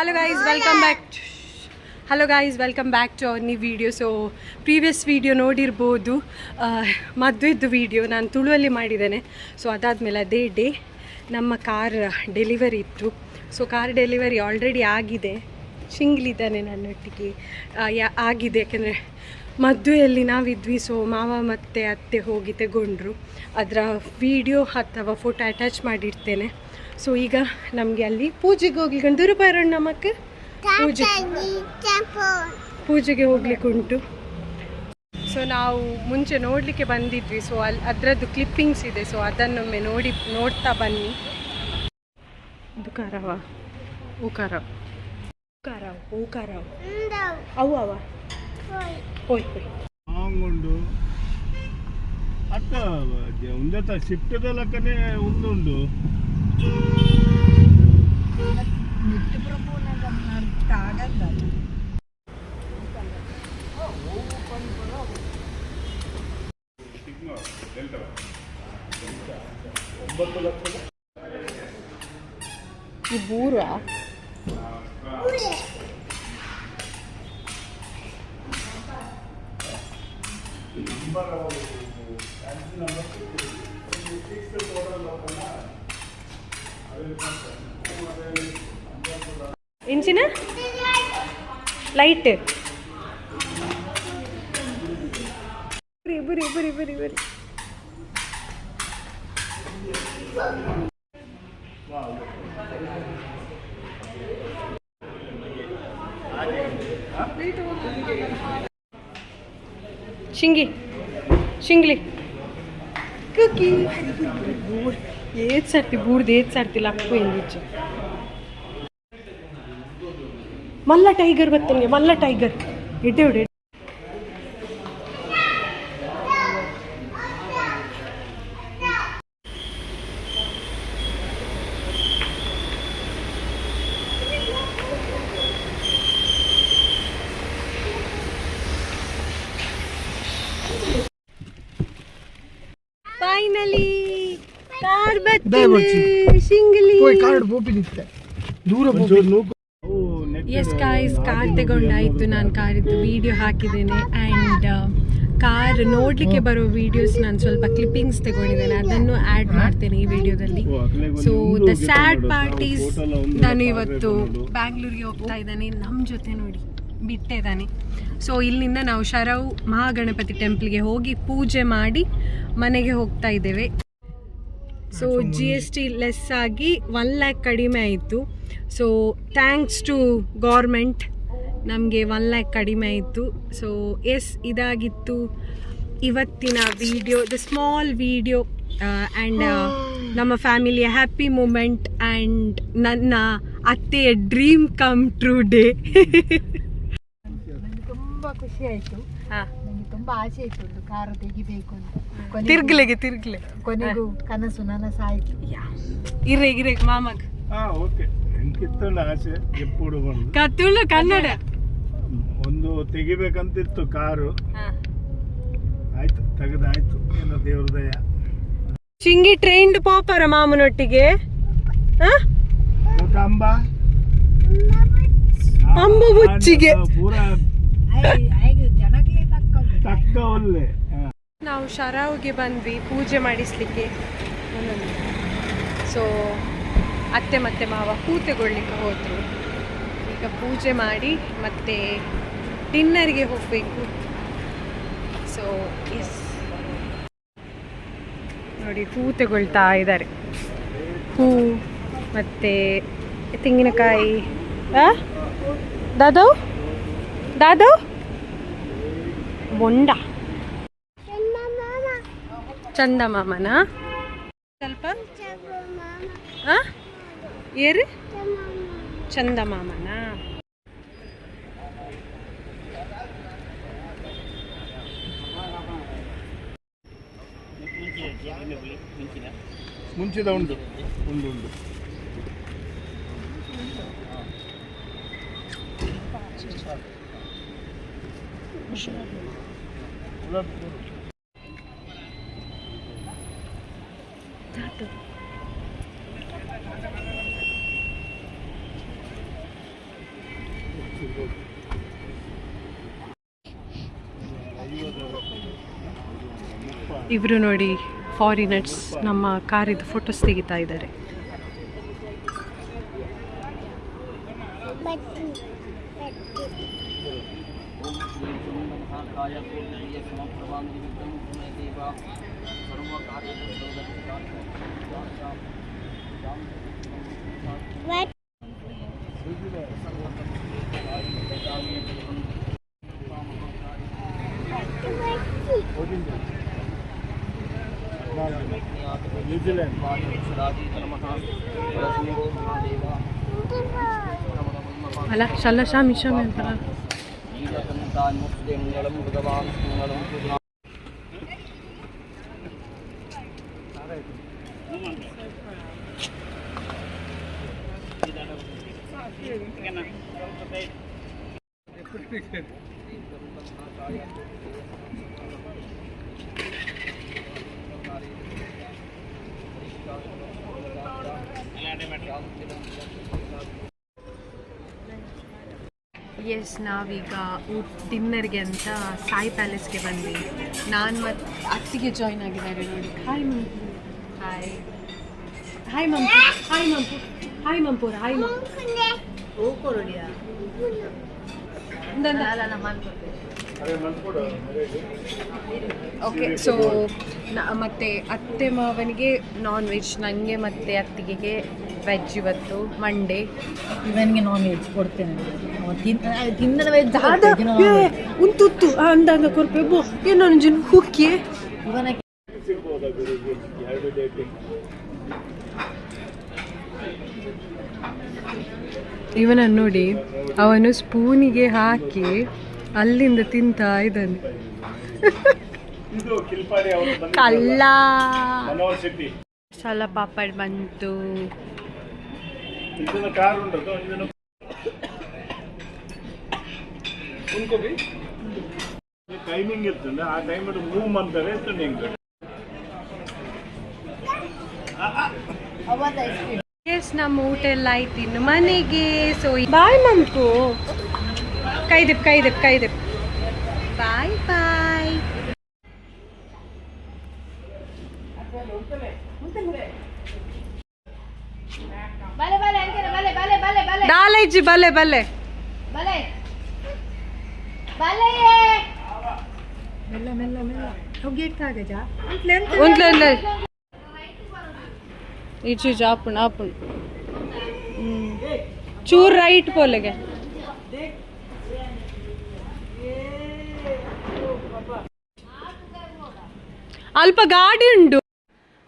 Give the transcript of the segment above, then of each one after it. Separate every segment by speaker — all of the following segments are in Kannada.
Speaker 1: Hello guys welcome back hello guys welcome back to our new video so previous video ನೋಡಿರ್ಬೋದು. ಮದುವೆದ್ದು ವಿಡಿಯೋ ನಾನು ತುಳುವಲ್ಲಿ ಮಾಡಿದ್ದೇನೆ. ಸೊ ಅದಾದಮೇಲೆ ಅದೇ ಡೇ ನಮ್ಮ ಕಾರ್ ಡೆಲಿವರಿ ಇತ್ತು. ಸೊ ಕಾರ್ ಡೆಲಿವರಿ ಆಲ್ರೆಡಿ ಆಗಿದೆ. ಶಿಂಗ್ಲಿದ್ದಾನೆ ನನ್ನೊಟ್ಟಿಗೆ ಯಾ ಆಗಿದೆ. ಯಾಕೆಂದರೆ ಮದುವೆಯಲ್ಲಿ ನಾವಿದ್ವಿ ಸೊ ಮಾವ ಮತ್ತು ಅತ್ತೆ ಹೋಗಿ ತಗೊಂಡ್ರು. ಅದರ ವಿಡಿಯೋ ಅಥವಾ ಫೋಟೋ ಅಟ್ಯಾಚ್ ಮಾಡಿರ್ತೇನೆ. ಸೊ ಈಗ ನಮಗೆ ಅಲ್ಲಿ ಪೂಜೆಗೆ ಹೋಗ್ಲಿಕ್ಕೆ ದೂರ ಬರೋಣ ನಮಕ್ಕೆ ಪೂಜೆ. ಪೂಜೆಗೆ ಹೋಗ್ಲಿಕ್ಕೆ ಉಂಟು. ಸೊ ನಾವು ಮುಂಚೆ ನೋಡಲಿಕ್ಕೆ ಬಂದಿದ್ವಿ. ಸೊ ಅಲ್ಲಿ ಅದರದ್ದು ಕ್ಲಿಪ್ಪಿಂಗ್ಸ್ ಇದೆ. ಸೊ ಅದನ್ನೊಮ್ಮೆ ನೋಡಿ, ನೋಡ್ತಾ ಬನ್ನಿ. ಇದು ಶಿಫ್ಟ್ ಒಂದು ಹೋಯ್
Speaker 2: ಆಂಗುಂಡು ತಾ ಸಿಟ್ಟದ ಲಕ್ಕನೆ ಉಂದುಂಡು
Speaker 1: ಈ ಬೂರ ಇಂಚಿನ? ಲೈಟ್. ಬರಿ ಬರಿ ಬರಿ ಬರಿ ಶಿಂಗಿ. शिंगले. येत सारती बूड
Speaker 3: देत
Speaker 1: सारती लापू
Speaker 3: इन च मल्ला टायगर
Speaker 2: वत्ते मल्ला टायगर एडेवडे
Speaker 1: ಎಸ್ ಕಾಯ್ಸ್ ಕಾರ್ ತಗೊಂಡಾಯ್ತು. ನಾನು ಕಾರಿದ್ದು ವಿಡಿಯೋ ಹಾಕಿದ್ದೇನೆ. ಆ್ಯಂಡ್ ಕಾರ್ ನೋಡ್ಲಿಕ್ಕೆ ಬರೋ ವಿಡಿಯೋಸ್ ನಾನು ಸ್ವಲ್ಪ ಕ್ಲಿಪ್ಪಿಂಗ್ಸ್ ತಗೊಂಡಿದ್ದೇನೆ. ಅದನ್ನು ಆ್ಯಡ್ ಮಾಡ್ತೇನೆ ಈ ವಿಡಿಯೋದಲ್ಲಿ ಸೊ ದ ಸ್ಯಾಡ್. ಪಾರ್ಟೀಸ್ ನಾನು ಇವತ್ತು. ಬ್ಯಾಂಗ್ಳೂರಿಗೆ ಹೋಗ್ತಾ ಇದ್ದಾನೆ. ನಮ್ಮ ಜೊತೆ ನೋಡಿ ಬಿಟ್ಟಿದ್ದಾನೆ. ಸೊ ಇಲ್ಲಿಂದ ನಾವು ಶರವ್ ಮಹಾಗಣಪತಿ ಟೆಂಪಲ್ಗೆ ಹೋಗಿ ಪೂಜೆ ಮಾಡಿ ಮನೆಗೆ ಹೋಗ್ತಾ ಇದ್ದೇವೆ. So G S T less ಆಗಿ ಒನ್ ಲ್ಯಾಕ್ ಕಡಿಮೆ ಆಯಿತು. ಸೊ ಥ್ಯಾಂಕ್ಸ್ ಟು ಗೌರ್ಮೆಂಟ್ ನಮಗೆ ಒನ್ ಲ್ಯಾಕ್ ಕಡಿಮೆ ಆಯಿತು. ಸೊ ಎಸ್ ಇದಾಗಿತ್ತು. ಇವತ್ತಿನ video the small video and ನಮ್ಮ ಫ್ಯಾಮಿಲಿಯ ಹ್ಯಾಪಿ ಮೂಮೆಂಟ್ ಆ್ಯಂಡ್ ನನ್ನ ಅತ್ತೆಯ ಡ್ರೀಮ್ ಕಮ್ ಟ್ರೂ ಡೇ
Speaker 3: ತುಂಬ ಖುಷಿ ಆಯಿತು.
Speaker 1: ಹಾಂ.
Speaker 3: ತುಂಬಾ ಆಸೆ ಇತ್ತು ಒಂದು ಕಾರು ತೆಗಿಬೇಕು ಅಂತ.
Speaker 1: ತಿರ್ಗ್ಲೆಗೆ ತಿರ್ಗ್ಲೆ.
Speaker 3: ಕೊನೆಗೂ ಕನಸು ನನಸಾಯ್ತು.
Speaker 1: ಇರ್ರೆ ಇರ್ರೆ ಮಾಮಗ್.
Speaker 2: ಹಾ ಓಕೆ ಎಂಕಿತ್ತೊಂದು ಆಸೆ? ಎಪ್ಪುಡು ಬಂದು.
Speaker 1: ಕತ್ತುಳ್ಳು ಕನ್ನಡ.
Speaker 2: ಒಂದು ತೆಗಿಬೇಕಂತಿತ್ತು ಕಾರು. ಆಯ್ತು ತೆಗೆದಾಯ್ತು. ಏನೋ ದೇವ್ರ ದಯ.
Speaker 1: ಚಿಂಗಿ ಟ್ರೈನ್ಡ್ ಪಾಪರ ಮಾಮನೊಟ್ಟಿಗೆ.
Speaker 2: ಅಂಬ?
Speaker 1: ಅಂಬು ಬುಚ್ಚಿಗೆ
Speaker 2: ಪೂರ
Speaker 3: ತಕ್ಕ
Speaker 2: ಒಳ್ಳೆ
Speaker 1: ನಾವು ಶರಾವ್ಗೆ ಬಂದ್ವಿ, ಪೂಜೆ ಮಾಡಿಸ್ಲಿಕ್ಕೆ. ಸೊ ಅತ್ತೆ ಮತ್ತೆ ಮಾವ ಕೂತೆಗೊಳ್ಳಿಕ್ಕೆ ಹೋದ್ರು. ಈಗ ಪೂಜೆ ಮಾಡಿ ಮತ್ತೆ ಡಿನ್ನರ್ಗೆ ಹೋಗಬೇಕು. ಸೊ ಎಸ್ ನೋಡಿ ಹೂ ಇದ್ದಾರೆ ಹೂ, ಮತ್ತೆ ತೆಂಗಿನಕಾಯಿ? ದಾದವ್ ದಾದವ್ ಬೊಂಡ. ಚಂದಮಾಮನ? ಸ್ವಲ್ಪ? ಆ? ಚಂದ ಮಾಮನ
Speaker 2: ಮುಂಚಿದ ಉಂಟು ಉಂಡು ಉಂಡು.
Speaker 1: ಇವರು ನೋಡಿ ಫಾರಿನರ್ಸ್ ನಮ್ಮ ಕಾರಿದ್ದು ಫೋಟೋಸ್ ತೆಗಿತಾ ಇದ್ದಾರೆ.
Speaker 2: शिवाय पूर्णय समप्रभामितं गुणदेव सर्वकार्यं न्यूजीलैंड।
Speaker 1: अला शाला शाम ಅಲ್ಲ ಶಲ್ಲ ಶಾಮಿ ಶಾಮಿ ಅಂತ ಎಸ್ ನಾವೀಗ ಊಟ ಡಿನ್ನರ್ಗೆ ಅಂತ ಸಾಯಿ ಪ್ಯಾಲೇಸ್ಗೆ ಬಂದ್ವಿ. ನಾನು ಮತ್ತು ಅತ್ತಿಗೆ ಜಾಯ್ನ್ ಆಗಿದ್ದಾರೆ ನೋಡಿ. Hi Mampu. Hi hi Mampu. Hi Mampu. Hi ಮಂಪೂರ hi Mampu. Okay so ಮತ್ತೆ ಅತ್ತೆ ಮಾವನಿಗೆ ನಾನ್ ವೆಜ್ ನನಗೆ ಮತ್ತೆ ಅತ್ತಿಗೆಗೆ ವೆಜ್ ಇವತ್ತು ಮಂಡೇ
Speaker 3: ಇವನಿಗೆ ನಾನ್ ವೆಜ್ ಕೊಡ್ತೇನೆ. ಅವ ತಿನ್ನ ತಿನ್ನದ ವೆಜ್
Speaker 1: ಉಂತುತ್ತು ಅಂದಾಗ ಕೊರ್ಪೆ ಬೋ ಏನೊಂಜು ಹುಕ್ಕಿ.
Speaker 3: ಇವನ
Speaker 1: ಇವನನ್ನು ನೋಡಿ ಅವನು ಸ್ಪೂನಿಗೆ ಹಾಕಿ ಅಲ್ಲಿಂದ ತಿಂತಾ ಇದ್ದಾನೆ.
Speaker 2: ಇದು ಕಿಲ್ಪಾಡಿ ಅವರು ಬಂದಿದ್ರಲ್ಲ,
Speaker 1: ಕಲ್ಲ. ಸಲ ಪಾಪಡ್ ಬಂತು.
Speaker 2: ಇದನ್ನ ಕಾರ್ ಉಂಟು, ಇದನ್ನು ಉಂಕೋಬಿ ಟೈಮಿಂಗ್ ಇರ್ತದೆ, ಆ ಟೈಮ್ ಮೂವ್ ಮಾಡ್ತಾರೆ ಇರ್ತದೆ ಹಿಂಗೆ
Speaker 1: ನಮ್ಮ ಊಟ ಎಲ್ಲ ಆಯ್ತು ಇನ್ನು ಮನೆಗೆ. So bye ಮಮ್ಕು ಕೈದಿಪ್ ಕೈದಿಪ್ ಕೈದಿಪ್. ಬಾಯ್ ಬಾಯ್
Speaker 3: ಬಲೆ ಬಲೆ
Speaker 1: ಬಲ್ಲೆ
Speaker 3: ಬಲೆ ಬಲೆ
Speaker 1: ಈಚು ಆಪುಣ ಆಪುಣ ಚೂರ್ ರೈಟ್ ಪೋಲೆಗೆ. ಅಲ್ಪ ಗಾಡಿ ಉಂಡು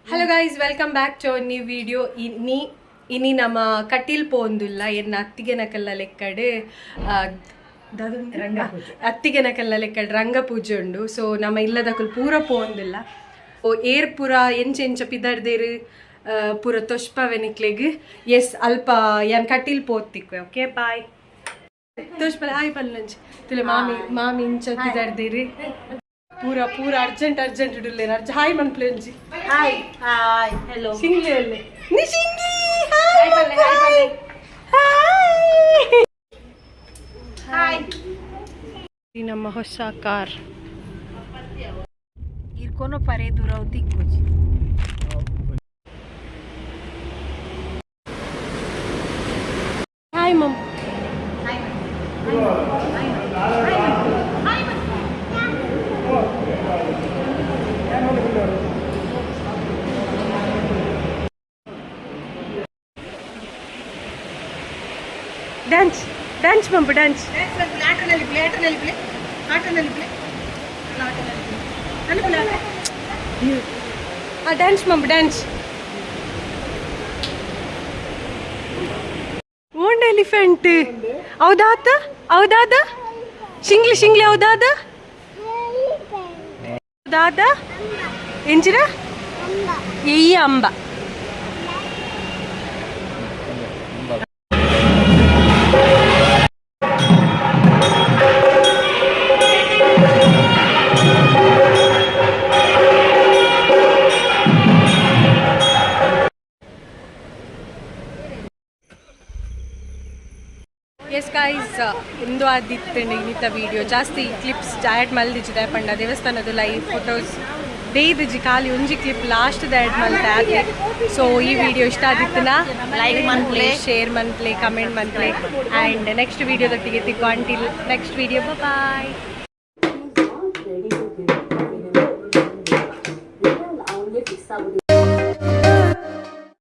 Speaker 1: hello guys welcome back to new video ಇನ್ನಿ ಇನಿ ನಮ್ಮ ಕಟೀಲ್ ಪೋಂದುಲ್ಲ ಎನ್ನ ಅತ್ತಿಗೆನಕಲ್ಲ ಲೆಕ್ಕಡ್ ಅತ್ತಿಗೆನಕಲ್ಲ ಲೆಕ್ಕಡ್ ರಂಗ ಪೂಜೆ ಉಂಡು. ಸೊ ನಮ್ಮ ಇಲ್ಲದಕ್ಕಲ್ ಪೂರ ಪೋಂದಿಲ್ಲ. ಓ ಏರ್ ಪೂರ ಎಂಚ ಎಂಚ ಪಿದರ್ದೇರು ಪೂರ ತೊಷ್ಪವೆನಿಕ್ಲೆಗ್? ಎಸ್ ಅಲ್ಪ ಯನ್ ಕಟೀಲ್ ಪೋತಿಕ್ವೆ ಓಕೆ ಬಾಯ್ ತೋಷ್ಪಲ ಆಯ್ ಪಲ್ಲಂಚ್ ತುಲೆ ಮಾಮಿ ಮಾಮಿ ಇಂಚ ಪಿದರ್ದೇರು ಪೂರ ಪೂರ ಅರ್ಜೆಂಟ್ ಅರ್ಜೆಂಟ್ ಇಡಲೇನು ಅರ್ಜ ಹಾಯ್ ಮನ್ಪ್ಲೆಂಜಿ
Speaker 3: ಹಾಯ್ ಹಾಯ್ ಹೆಲೋ
Speaker 1: ಶಿಂಗ್ಲಿ ಅಲ್ಲೇ ನೀ ಶಿಂಗಿ
Speaker 3: ಹಾಯ್ ಪಲ್ಲೆ, ಹಾಯ್ ಪಲ್ಲೆ.
Speaker 1: ಹಾಯ್ ಈ ನಮ್ಮ ಹೊಸ ಕಾರ್
Speaker 3: ಇರ್ಕೊನೋ ಪರೆ ದೂರ ದಿಕ್ಕೋಜಿ
Speaker 1: ಹಾಯ್ ಮಮ್ ಡ್ಯಾನ್ಸ್ ಡ್ಯಾನ್ಸ್ ಮಂಪು ಡ್ಯಾನ್ಸ್
Speaker 3: ಆಟನಲ್ಲಿ ಪ್ಲೇ ಆಟನಲ್ಲಿ ಪ್ಲೇ ಆಟನಲ್ಲಿ ಪ್ಲೇ
Speaker 1: ಆ ಡ್ಯಾನ್ಸ್ ಮಂಪು ಡ್ಯಾನ್ಸ್ ಓಂಡ್ ಎಲಿಫೆಂಟ್ ಹೌದಾತ? ಹೌದಾದ? ಶಿಂಗ್ಲಿ ಶಿಂಗ್ಲಿ ಹೌದಾದ? ಹೌದಾದ? ಎಂಚಿನ ಈ ಅಂಬ. Uh, ಇಂದು ಆದಿತ್ಯ ನಿಮಿತ್ತ ವೀಡಿಯೋ ಜಾಸ್ತಿ ಕ್ಲಿಪ್ಸ್ ಜಾಯಟ್ ಮಲ್ದಿಚ್ಚಿದೆ. ಪಂಡ ದೇವಸ್ಥಾನದ ಲೈವ್ ಫೋಟೋಸ್ ದೇಯ್ದಿಜ್ಜಿ ಖಾಲಿ ಒಂಜಿ ಕ್ಲಿಪ್ ಲಾಸ್ಟ್ ದಾಯಟ್ ಮಲ್ತೆ ಸೊ ಈ ವಿಡಿಯೋ ಇಷ್ಟ ಆದಿತ್ತನ ಲೈಕ್ ಮನ್ಪ್ಲೆ ಶೇರ್ ಮನ್ಪ್ಲೆ ಕಮೆಂಟ್ ಮನ್ಪ್ಲೆ ಆ್ಯಂಡ್ ನೆಕ್ಸ್ಟ್ ವಿಡಿಯೋದೊಟ್ಟಿಗೆ ತಿಕ್ಕು ಅಂಟಿಲ್ ನೆಕ್ಸ್ಟ್ ವಿಡಿಯೋ ಬಾಯ್